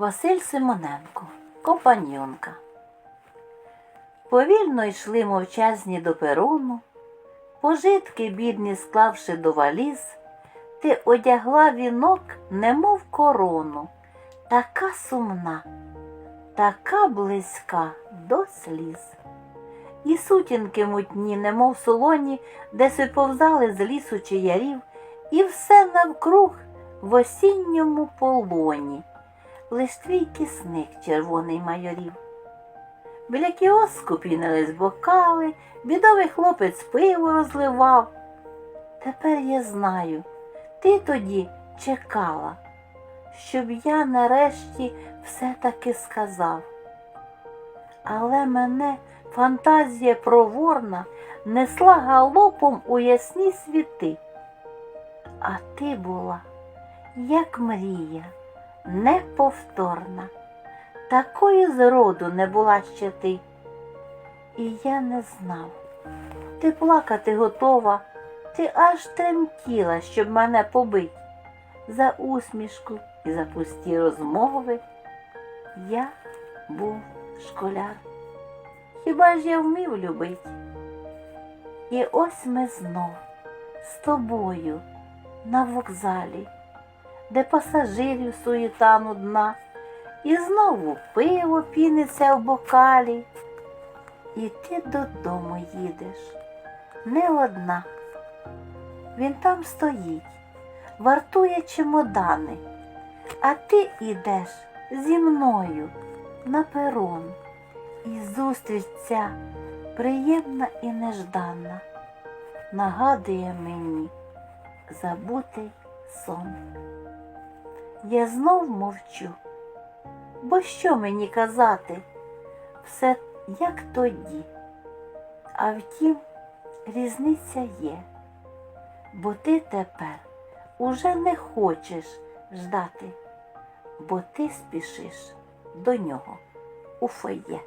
Василь Симоненко, компаньонка. Повільно йшли мовчазні до перону, пожитки бідні склавши до валіз, ти одягла вінок, немов корону, така сумна, така близька до сліз. І сутінки мутні, немов солоні, де сиповзали з лісу чи ярів, і все навкруг в осінньому полоні, лиш твій кисник червоний майорів. Біля кіоску пінились бокали, бідовий хлопець пиво розливав. Тепер я знаю, ти тоді чекала, щоб я нарешті все-таки сказав. Але мене фантазія проворна несла галопом у ясні світи. А ти була, як мрія, неповторна, такою зроду не була ще ти. І я не знав. Ти плакати готова, ти аж тремтіла, щоб мене побить. За усмішку і за пусті розмови я був школяр. Хіба ж я вмів любить? І ось ми знов з тобою на вокзалі, де пасажирів суєта нудна, і знову пиво піниться в бокалі. І ти додому їдеш не одна. Він там стоїть, вартує чемодани, а ти ідеш зі мною на перон. І зустріч ця приємна і нежданна нагадує мені забутий сон. Я знов мовчу, бо що мені казати? Все як тоді. А втім, різниця є, бо ти тепер уже не хочеш ждати, бо ти спішиш до нього у фоє.